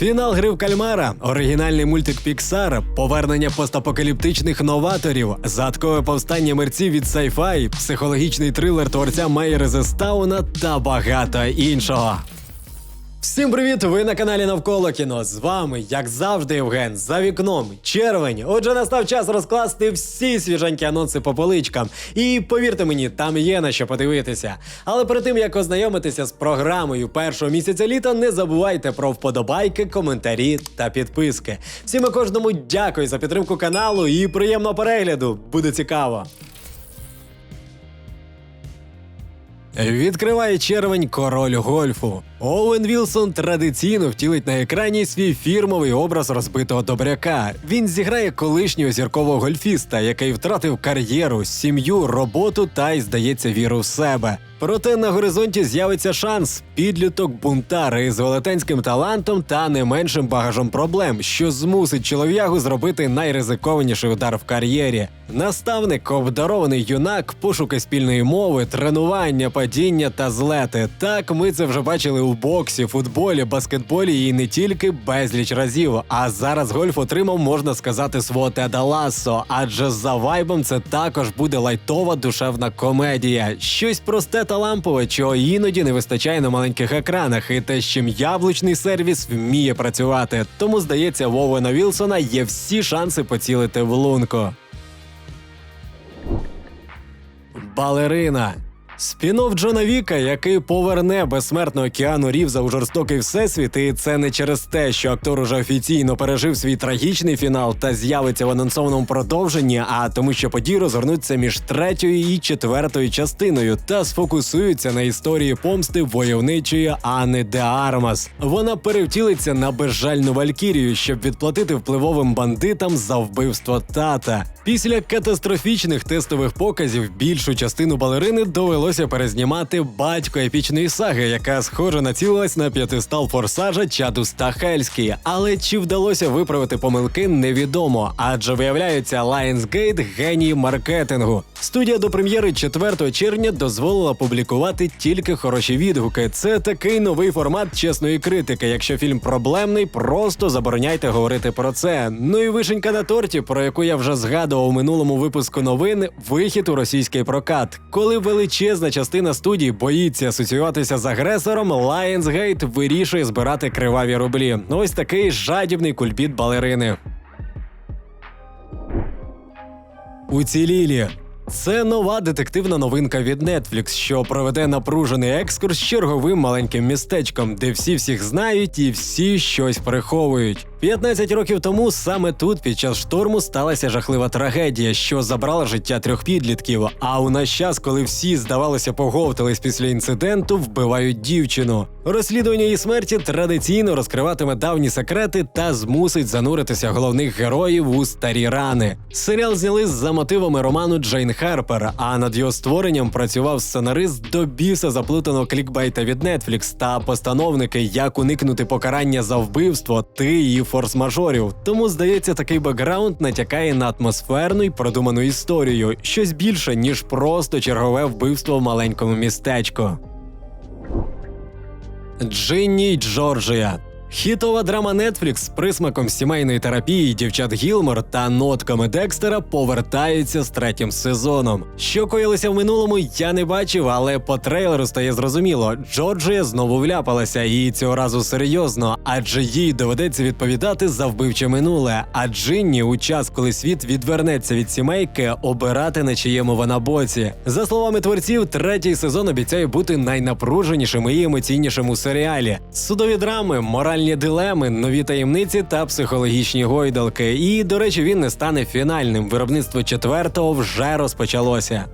Фінал гри в кальмара, оригінальний мультик Піксар, повернення постапокаліптичних новаторів, загадкове повстання мерців від sci-fi, психологічний трилер творця Майєра Зестауна та багато іншого. Всім привіт! Ви на каналі Навколо кіно. З вами, як завжди, Євген. За вікном червень. Отже, настав час розкласти всі свіженькі анонси по поличкам. І повірте мені, там є на що подивитися. Але перед тим як ознайомитися з програмою першого місяця літа, не забувайте про вподобайки, коментарі та підписки. Всім і кожному дякую за підтримку каналу і приємного перегляду. Буде цікаво. Відкриває червень король гольфу. Оуен Вілсон традиційно втілить на екрані свій фірмовий образ розбитого добряка. Він зіграє колишнього зіркового гольфіста, який втратив кар'єру, сім'ю, роботу та й здається віру в себе. Проте на горизонті з'явиться шанс підліток бунтар із велетенським талантом та не меншим багажом проблем, що змусить чолов'ягу зробити найризикованіший удар в кар'єрі. Наставник, обдарований юнак, пошуки спільної мови, тренування, падіння та злети. Так ми це вже бачили у боксі, футболі, баскетболі і не тільки безліч разів. А зараз гольф отримав, можна сказати, свого Теда Лассо, адже за вайбом це також буде лайтова душевна комедія. Щось просте та лампове, чого іноді не вистачає на маленьких екранах, і те, з чим яблучний сервіс вміє працювати. Тому здається, в Овена Вілсона є всі шанси поцілити в лунку. Балерина. Спінов Джона Віка, який поверне безсмертного Кіану Рівза у жорстокий всесвіт, і це не через те, що актор уже офіційно пережив свій трагічний фінал та з'явиться в анонсованому продовженні, а тому, що події розгорнуться між третьою і четвертою частиною та сфокусуються на історії помсти войовничої Анни де Армас. Вона перевтілиться на безжальну валькірію, щоб відплатити впливовим бандитам за вбивство тата. Після катастрофічних тестових показів більшу частину балерини довелося перезнімати батько епічної саги, яка схоже націлилась на п'ятистал форсажа Чаду Стахельський. Але чи вдалося виправити помилки, невідомо. Адже виявляється, Lionsgate – геній маркетингу. Студія до прем'єри 4 червня дозволила публікувати тільки хороші відгуки. Це такий новий формат чесної критики. Якщо фільм проблемний, просто забороняйте говорити про це. Ну і вишенька на торті, про яку я вже згадував у минулому випуску новин, вихід у російський прокат. Коли величезна частина студій боїться асоціюватися з агресором, Lionsgate вирішує збирати криваві рублі. Ось такий жадібний кульбіт балерини. Уцілілі. Це нова детективна новинка від Netflix, що проведе напружений екскурс черговим маленьким містечком, де всі всіх знають і всі щось приховують. 15 років тому саме тут під час шторму сталася жахлива трагедія, що забрала життя трьох підлітків. А у наш час, коли всі, здавалося, поговтались після інциденту, вбивають дівчину. Розслідування її смерті традиційно розкриватиме давні секрети та змусить зануритися головних героїв у старі рани. Серіал зняли за мотивами роману Джейн Харпер, а над його створенням працював сценарист до біса заплутаного клікбайта від Netflix та постановники, як уникнути покарання за вбивство, ти і форс-мажорів. Тому здається, такий бекграунд натякає на атмосферну й продуману історію, щось більше ніж просто чергове вбивство в маленькому містечку. Джинні Джорджія. Хітова драма Netflix з присмаком сімейної терапії дівчат Гілмор та нотками Декстера повертаються з третім сезоном. Що коїлося в минулому, я не бачив, але по трейлеру стає зрозуміло, Джорджія знову вляпалася і цього разу серйозно, адже їй доведеться відповідати за вбивче минуле. А Джинні у час, коли світ відвернеться від сімейки, обирати на чиєму вона боці. За словами творців, третій сезон обіцяє бути найнапруженішим і емоційнішим у серіалі. Судові драми, моральні дилеми, нові таємниці та психологічні гойдалки. І, до речі, він не стане фінальним. Виробництво четвертого вже розпочалося.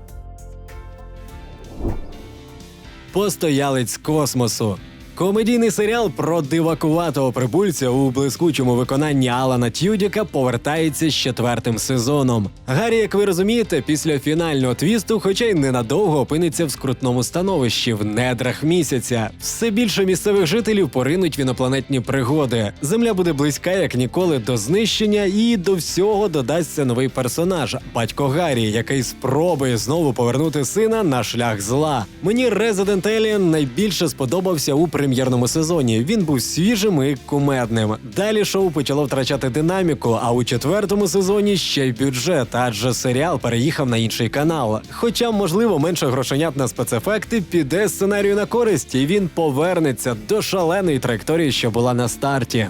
Постоялець космосу. Комедійний серіал про дивакуватого прибульця у блискучому виконанні Алана Тюдіка повертається з четвертим сезоном. Гаррі, як ви розумієте, після фінального твісту, хоча й ненадовго опиниться в скрутному становищі в недрах місяця. Все більше місцевих жителів поринуть в інопланетні пригоди. Земля буде близька як ніколи до знищення, і до всього додасться новий персонаж батько Гаррі, який спробує знову повернути сина на шлях зла. Мені Resident Alien найбільше сподобався у прем'єрному сезоні. Він був свіжим і кумедним. Далі шоу почало втрачати динаміку, а у четвертому сезоні ще й бюджет, адже серіал переїхав на інший канал. Хоча, можливо, менше грошенят на спецефекти піде сценарію на користь, і він повернеться до шаленої траєкторії, що була на старті.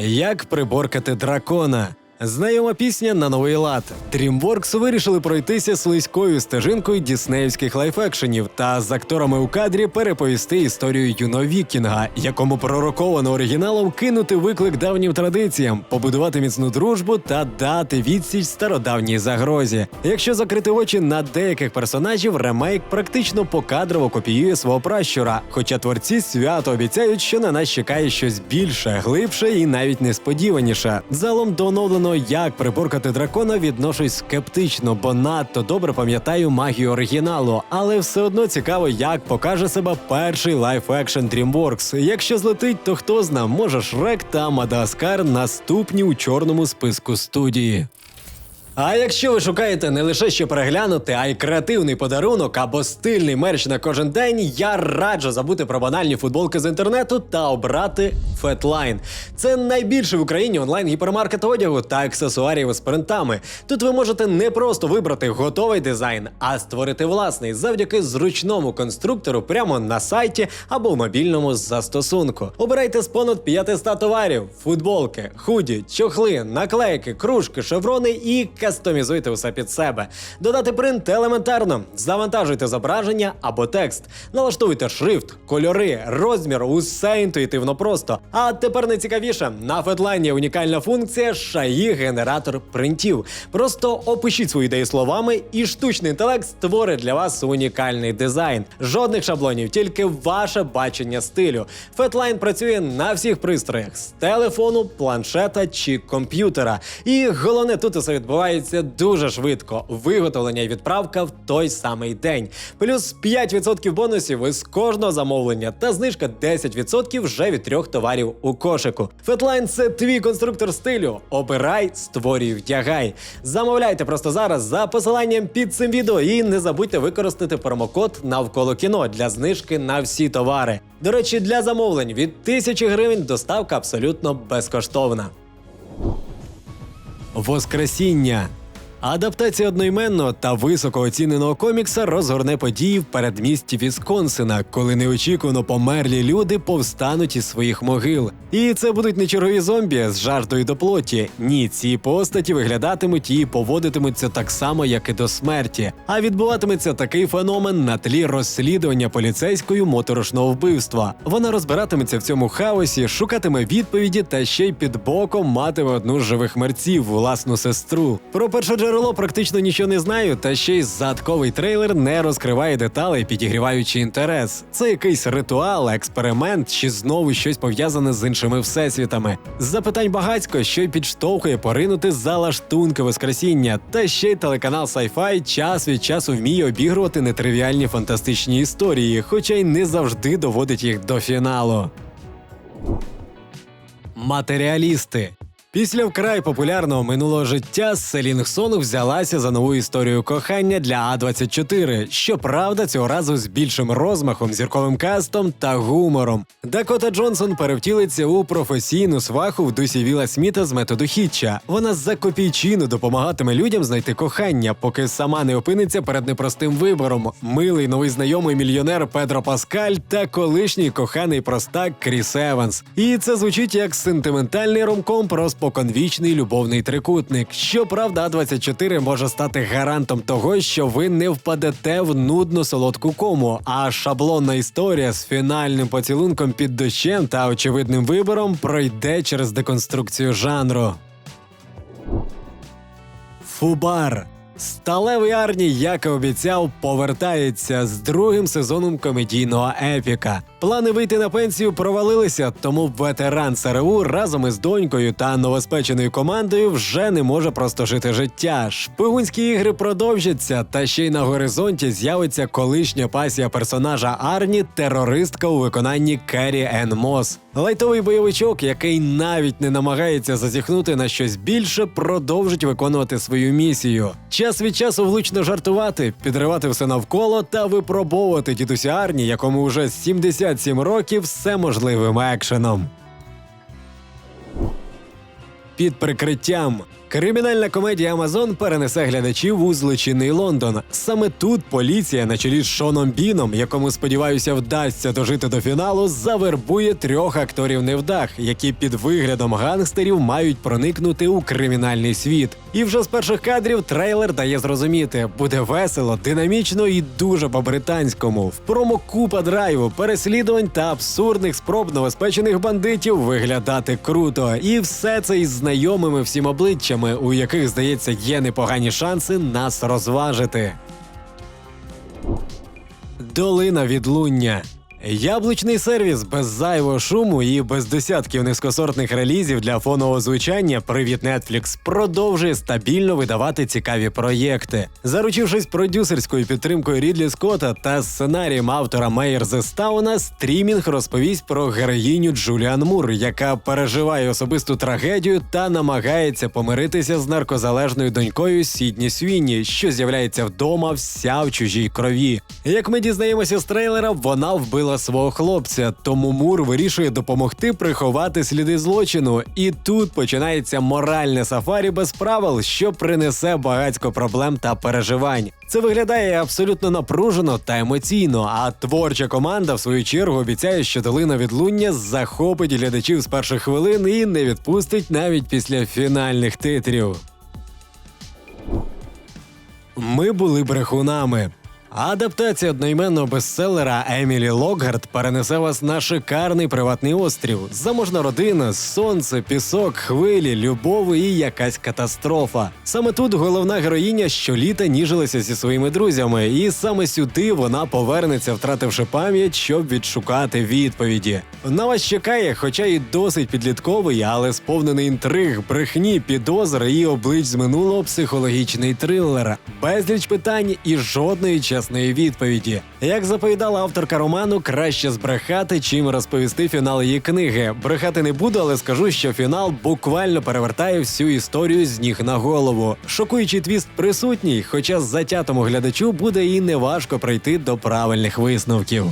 Як приборкати дракона? Знайома пісня на новий лад. DreamWorks вирішили пройтися слизькою стежинкою діснеївських лайфекшенів та з акторами у кадрі переповісти історію юного вікінга, якому пророковано оригіналом кинути виклик давнім традиціям, побудувати міцну дружбу та дати відсіч стародавній загрозі. Якщо закрити очі на деяких персонажів, ремейк практично покадрово копіює свого пращура. Хоча творці свято обіцяють, що на нас чекає щось більше, глибше і навіть несподіваніше. Залом до оновленого як приборкати дракона відношусь скептично, бо надто добре пам'ятаю магію оригіналу, але все одно цікаво, як покаже себе перший лайф-екшн DreamWorks. Якщо злетить, то хто зна, може Шрек та Мадагаскар наступні у чорному списку студії. А якщо ви шукаєте не лише що переглянути, а й креативний подарунок або стильний мерч на кожен день, я раджу забути про банальні футболки з інтернету та обрати Fatline. Це найбільший в Україні онлайн-гіпермаркет одягу та аксесуарів з принтами. Тут ви можете не просто вибрати готовий дизайн, а створити власний завдяки зручному конструктору прямо на сайті або в мобільному застосунку. Обирайте з понад 500 товарів: футболки, худі, чохли, наклейки, кружки, шеврони і кастомізуйте усе під себе. Додати принт елементарно. Завантажуйте зображення або текст, налаштуйте шрифт, кольори, розмір, усе інтуїтивно просто. А тепер найцікавіше, на Фетлайн є унікальна функція шаї генератор принтів. Просто опишіть свої ідеї словами, і штучний інтелект створить для вас унікальний дизайн. Жодних шаблонів, тільки ваше бачення стилю. Фетлайн працює на всіх пристроях з телефону, планшета чи комп'ютера. І головне, тут усе відбувається дуже швидко. Виготовлення і відправка в той самий день. Плюс 5% бонусів із кожного замовлення та знижка 10% вже від трьох товарів у кошику. Фетлайн це твій конструктор стилю. Обирай, створюй, вдягай. Замовляйте просто зараз за посиланням під цим відео і не забудьте використати промокод навколо кіно для знижки на всі товари. До речі, для замовлень від 1000 гривень доставка абсолютно безкоштовна. Воскресіння. Адаптація одноіменного та високо оціненого комікса розгорне події в передмісті Вісконсина, коли неочікувано померлі люди повстануть із своїх могил. І це будуть не чергові зомбі з жаждою до плоті. Ні, ці постаті виглядатимуть і поводитимуться так само, як і до смерті. А відбуватиметься такий феномен на тлі розслідування поліцейською моторошного вбивства. Вона розбиратиметься в цьому хаосі, шукатиме відповіді та ще й під боком матиме одну з живих мерців, власну сестру. Про перше джерело практично нічого не знаю, та ще й задковий трейлер не розкриває деталей, підігріваючи інтерес. Це якийсь ритуал, експеримент чи знову щось пов'язане з іншими всесвітами. Запитань багацько, що й підштовхує поринути за лаштунки воскресіння. Та ще й телеканал Sci-Fi час від часу вміє обігрувати нетривіальні фантастичні історії, хоча й не завжди доводить їх до фіналу. Матеріалісти. Після вкрай популярного минулого життя Селінг Сон взялася за нову історію кохання для А24. Щоправда, цього разу з більшим розмахом, зірковим кастом та гумором. Дакота Джонсон перевтілиться у професійну сваху в дусі Віла Сміта з методу Хітча. Вона за копійчину допомагатиме людям знайти кохання, поки сама не опиниться перед непростим вибором. Милий новий знайомий мільйонер Педро Паскаль та колишній коханий простак Кріс Еванс. І це звучить як сентиментальний ромком про споконвічний любовний трикутник. Щоправда, А24 може стати гарантом того, що ви не впадете в нудну солодку кому. А шаблонна історія з фінальним поцілунком під дощем та очевидним вибором пройде через деконструкцію жанру. Фубар. Сталевий Арні, як і обіцяв, повертається з другим сезоном комедійного епіка. Плани вийти на пенсію провалилися, тому ветеран ЦРУ разом із донькою та новоспеченою командою вже не може просто жити життя. Шпигунські ігри продовжаться, та ще й на горизонті з'явиться колишня пасія персонажа Арні, терористка у виконанні Керрі Енн Мос. Лайтовий бойовичок, який навіть не намагається зазіхнути на щось більше, продовжить виконувати свою місію. Час від часу влучно жартувати, підривати все навколо та випробовувати дідуся Арні, якому вже 77 років, все можливим екшеном. Під прикриттям. Кримінальна комедія Амазон перенесе глядачів у злочинний Лондон. Саме тут поліція на чолі з Шоном Біном, якому сподіваюся вдасться дожити до фіналу, завербує трьох акторів невдах, які під виглядом гангстерів мають проникнути у кримінальний світ. І вже з перших кадрів трейлер дає зрозуміти, буде весело, динамічно і дуже по-британському. В промо купа драйву, переслідувань та абсурдних спроб новоспечених бандитів виглядати круто. І все це із знайомими всім обличчями, у яких, здається, є непогані шанси нас розважити. Долина відлуння. Яблучний сервіс без зайвого шуму і без десятків низькосортних релізів для фонового звучання Привіт Netflix продовжує стабільно видавати цікаві проєкти. Заручившись продюсерською підтримкою Рідлі Скотта та сценарієм автора Мейер Зестауна, стрімінг розповість про героїню Джуліан Мур, яка переживає особисту трагедію та намагається помиритися з наркозалежною донькою Сідні Свіні, що з'являється вдома вся в чужій крові. Як ми дізнаємося з трейлера, вона вбила свого хлопця, тому Мур вирішує допомогти приховати сліди злочину. І тут починається моральне сафарі без правил, що принесе багатько проблем та переживань. Це виглядає абсолютно напружено та емоційно. А творча команда, в свою чергу, обіцяє, що долина відлуння захопить глядачів з перших хвилин і не відпустить навіть після фінальних титрів. Ми були брехунами. Адаптація одноіменного бестселера Емілі Локгард перенесе вас на шикарний приватний острів. Заможна родина, сонце, пісок, хвилі, любов і якась катастрофа. Саме тут головна героїня щоліта ніжилася зі своїми друзями, і саме сюди вона повернеться, втративши пам'ять, щоб відшукати відповіді. На вас чекає, хоча і досить підлітковий, але сповнений інтриг, брехні, підозр і облич з минулого психологічний трилер. Безліч питань і жодної чесної відповіді. Як заповідала авторка роману, краще збрехати, чим розповісти фінал її книги. Брехати не буду, але скажу, що фінал буквально перевертає всю історію з ніг на голову. Шокуючий твіст присутній, хоча затятому глядачу буде і неважко прийти до правильних висновків.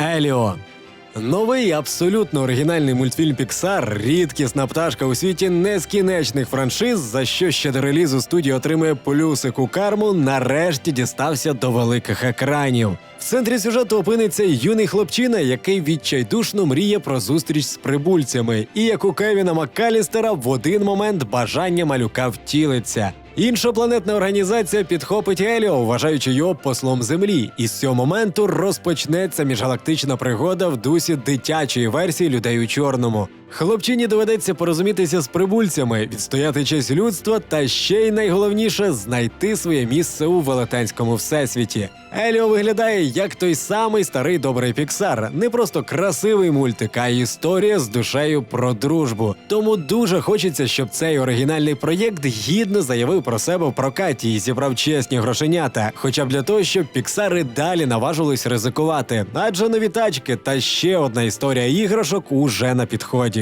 Еліо. Новий абсолютно оригінальний мультфільм Pixar – рідкісна пташка у світі нескінченних франшиз, за що ще до релізу студія отримує плюсику карму, нарешті дістався до великих екранів. В центрі сюжету опиниться юний хлопчина, який відчайдушно мріє про зустріч з прибульцями, і як у Кевіна Маккалістера в один момент бажання малюка втілиться. Іншопланетна організація підхопить Еліо, вважаючи його послом землі, і з цього моменту розпочнеться міжгалактична пригода в дусі дитячої версії людей у чорному. Хлопчині доведеться порозумітися з прибульцями, відстояти честь людства та ще й найголовніше знайти своє місце у велетенському всесвіті. Еліо виглядає як той самий старий добрий Піксар, не просто красивий мультик, а історія з душею про дружбу. Тому дуже хочеться, щоб цей оригінальний проєкт гідно заявив про себе в прокаті і зібрав чесні грошенята, хоча б для того, щоб Піксари далі наважились ризикувати. Адже нові тачки та ще одна історія іграшок уже на підході.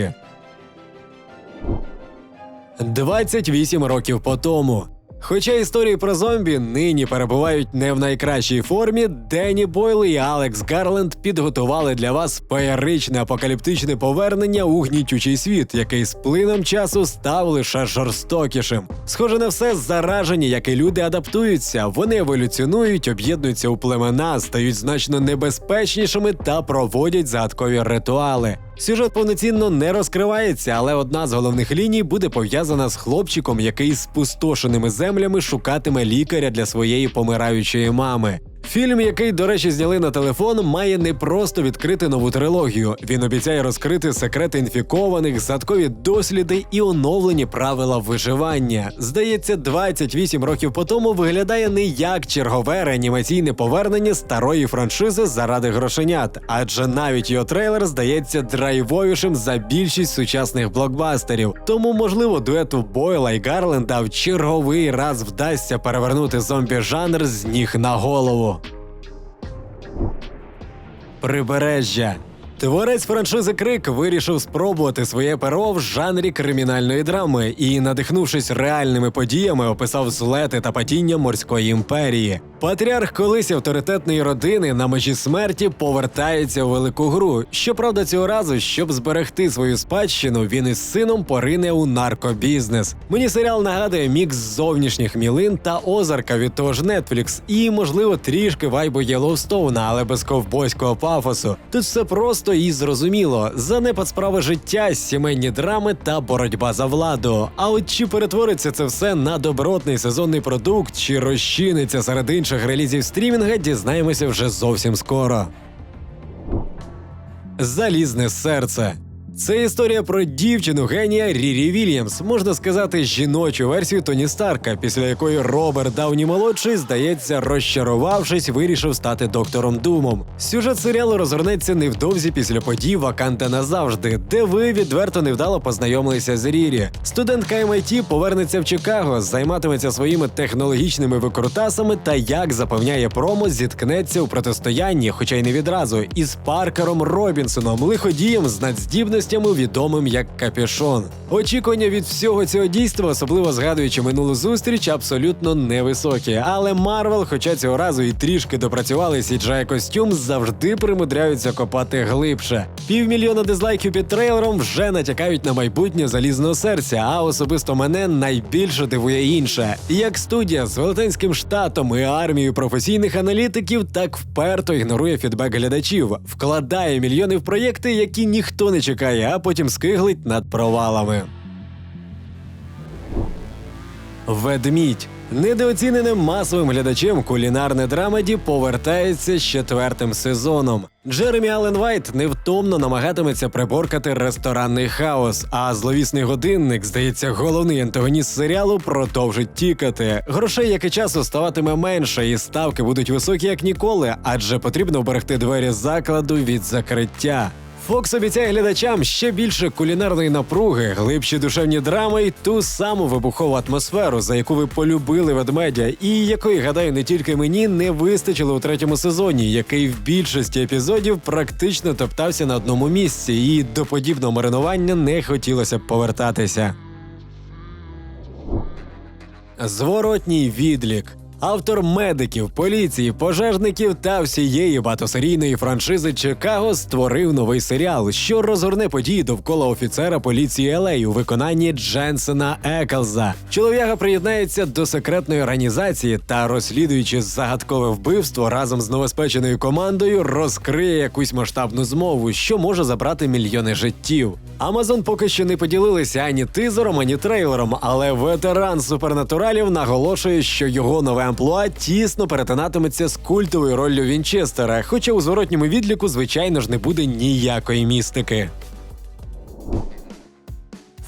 28 років по тому. Хоча історії про зомбі нині перебувають не в найкращій формі, Денні Бойл і Алекс Гарленд підготували для вас феєричне апокаліптичне повернення у гнітючий світ, який з плином часу став лише жорстокішим. Схоже на все заражені, як і люди адаптуються, вони еволюціонують, об'єднуються у племена, стають значно небезпечнішими та проводять загадкові ритуали. Сюжет повноцінно не розкривається, але одна з головних ліній буде пов'язана з хлопчиком, який з спустошеними землями шукатиме лікаря для своєї помираючої мами. Фільм, який, до речі, зняли на телефон, має не просто відкрити нову трилогію. Він обіцяє розкрити секрети інфікованих, задкові досліди і оновлені правила виживання. Здається, 28 років по тому виглядає не як чергове реанімаційне повернення старої франшизи заради грошенят, адже навіть його трейлер здається драйвовішим за більшість сучасних блокбастерів. Тому, можливо, дуету Бойла і Гарленда в черговий раз вдасться перевернути зомбі-жанр з ніг на голову. Прибережжя. Творець франшизи Крик вирішив спробувати своє перо в жанрі кримінальної драми і, надихнувшись реальними подіями, описав злети та падіння морської імперії. Патріарх колись авторитетної родини на межі смерті повертається у велику гру. Щоправда, цього разу, щоб зберегти свою спадщину, він із сином порине у наркобізнес. Мені серіал нагадує мікс зовнішніх мілин та озарка від того ж Netflix, і, можливо, трішки вайбу Єлоустоуна, але без ковбойського пафосу. Тут все просто і зрозуміло: занепад справи життя, сімейні драми та боротьба за владу. А от чи перетвориться це все на добротний сезонний продукт, чи розчиниться серед інших релізів стрімінга, дізнаємося вже зовсім скоро. Залізне серце. Це історія про дівчину генія Рірі Вільямс, можна сказати, жіночу версію Тоні Старка, після якої Роберт Дауні молодший, здається, розчарувавшись, вирішив стати доктором Думом. Сюжет серіалу розгорнеться невдовзі після подій Ваканта назавжди, де ви відверто невдало познайомилися з Рірі. Студентка MIT повернеться в Чикаго, займатиметься своїми технологічними викрутасами та як запевняє промо, зіткнеться у протистоянні, хоча й не відразу, із Паркером Робінсоном, лиходієм з надздібностями, відомим як Капішон. Очікування від всього цього дійства, особливо згадуючи минулу зустріч, абсолютно невисокі. Але Марвел, хоча цього разу і трішки допрацювали cgi костюм, завжди примудряються копати глибше. Півмільйона дизлайків під трейлером вже натякають на майбутнє залізного серця. А особисто мене найбільше дивує інше. Як студія з велетенським штатом і армією професійних аналітиків так вперто ігнорує фідбек глядачів, вкладає мільйони в проєкти, які ніхто не чекає, а потім скиглить над провалами. Ведмідь. Недооціненим масовим глядачем кулінарне драмеді повертається з четвертим сезоном. Джеремі Аллен Вайт невтомно намагатиметься приборкати ресторанний хаос, а зловісний годинник, здається, головний антагоніст серіалу продовжить тікати. Грошей, як і часу, ставатиме менше, і ставки будуть високі як ніколи, адже потрібно вберегти двері закладу від закриття. Фокс обіцяє глядачам ще більше кулінарної напруги, глибші душевні драми і ту саму вибухову атмосферу, за яку ви полюбили ведмедя, і якої, гадаю, не тільки мені не вистачило у третьому сезоні, який в більшості епізодів практично топтався на одному місці, і до подібного маринування не хотілося б повертатися. Зворотній відлік. Автор медиків, поліції, пожежників та всієї багатосерійної франшизи Чикаго створив новий серіал, що розгорне події довкола офіцера поліції Елей у виконанні Дженсена Еклза. Чолов'яга приєднається до секретної організації та, розслідуючи загадкове вбивство разом з новоспеченою командою, розкриє якусь масштабну змову, що може забрати мільйони життів. Амазон поки що не поділилися ані тизером, ані трейлером, але ветеран супернатуралів наголошує, що його нове амплуа тісно перетинатиметься з культовою роллю Вінчестера, хоча у зворотньому відліку, звичайно ж, не буде ніякої містики.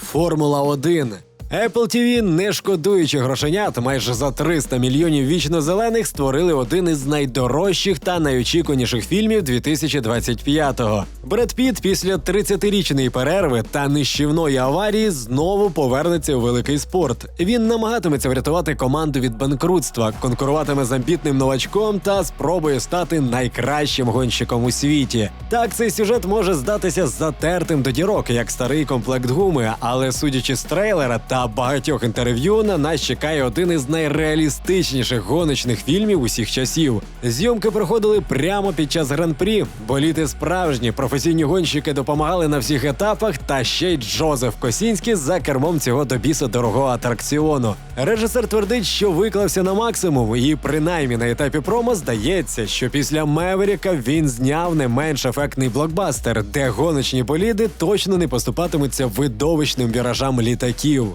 Формула 1 Apple TV, не шкодуючи грошенят, майже за 300 мільйонів вічно зелених створили один із найдорожчих та найочікуваніших фільмів 2025-го. Бред Піт після 30-річної перерви та нищівної аварії знову повернеться у великий спорт. Він намагатиметься врятувати команду від банкрутства, конкуруватиме з амбітним новачком та спробує стати найкращим гонщиком у світі. Так, цей сюжет може здатися затертим до дірок, як старий комплект гуми, але судячи з трейлера та багатьох інтерв'ю, на нас чекає один із найреалістичніших гоночних фільмів усіх часів. Зйомки проходили прямо під час гран-прі. Боліти справжні професійні гонщики допомагали на всіх етапах, та ще й Джозеф Косінський за кермом цього до біса дорогого атракціону. Режисер твердить, що виклався на максимум, і принаймні на етапі промо здається, що після Меверіка він зняв не менш ефектний блокбастер, де гоночні боліди точно не поступатимуться видовищним віражам літаків.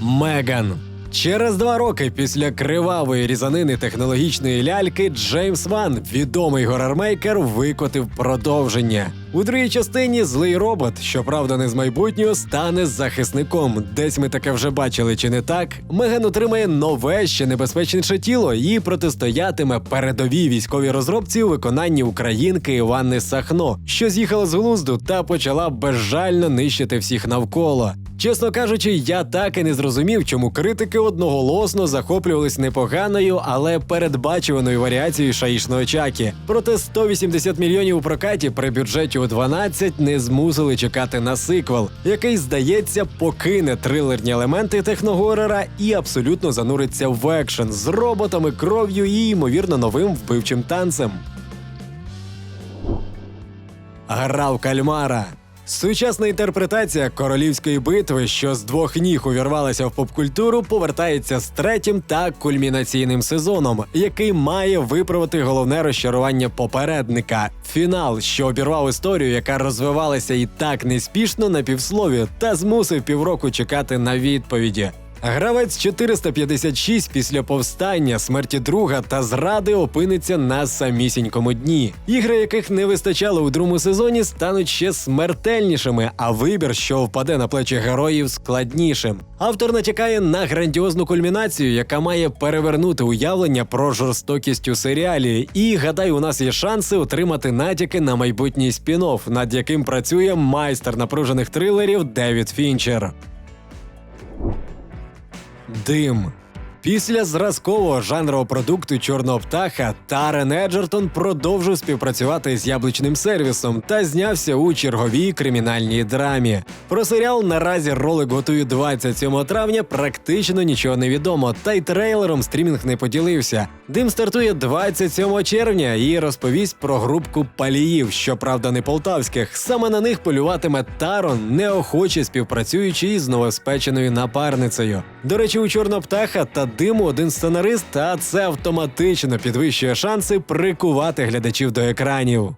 Меган. Через два роки після кривавої різанини технологічної ляльки Джеймс Ван, відомий горармейкер, викотив продовження. У другій частині злий робот, щоправда, не з майбутнього, стане захисником. Десь ми таке вже бачили, чи не так? Меган отримає нове ще небезпечніше тіло і протистоятиме передовій військовій розробці у виконанні українки Іванни Сахно, що з'їхала з глузду та почала безжально нищити всіх навколо. Чесно кажучи, я так і не зрозумів, чому критики одноголосно захоплювались непоганою, але передбачуваною варіацією шаїшного чакі. Проте 180 мільйонів у прокаті при бюджеті у 12 не змусили чекати на сиквел, який, здається, покине трилерні елементи техногорера і абсолютно зануриться в екшен з роботами, кров'ю і ймовірно новим вбивчим танцем. Грав кальмара. Сучасна інтерпретація королівської битви, що з двох ніг увірвалася в попкультуру, повертається з третім та кульмінаційним сезоном, який має виправити головне розчарування попередника. Фінал, що обірвав історію, яка розвивалася і так неспішно на півслові, та змусив півроку чекати на відповіді. Гравець 456 після повстання, смерті друга та зради опиниться на самісінькому дні. Ігри, яких не вистачало у другому сезоні, стануть ще смертельнішими, а вибір, що впаде на плечі героїв, складнішим. Автор натякає на грандіозну кульмінацію, яка має перевернути уявлення про жорстокість у серіалі. І гадаю, у нас є шанси отримати натяки на майбутній спін-офф, над яким працює майстер напружених трилерів Девід Фінчер. Дим. Після зразкового жанрового продукту чорного птаха Тарен Еджертон продовжив співпрацювати з яблучним сервісом та знявся у черговій кримінальній драмі. Про серіал наразі ролик готують 27 травня. Практично нічого не відомо, та й трейлером стрімінг не поділився. Дим стартує 27 червня і розповість про групку паліїв, щоправда, не полтавських. Саме на них полюватиме Тарон, неохоче співпрацюючи із новоспеченою напарницею. До речі, у чорного птаха та диму один сценарист, а це автоматично підвищує шанси прикувати глядачів до екранів.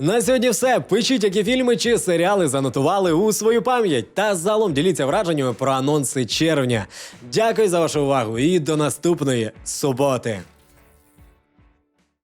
На сьогодні все. Пишіть, які фільми чи серіали занотували у свою пам'ять. Та залом діліться враженнями про анонси червня. Дякую за вашу увагу і до наступної суботи.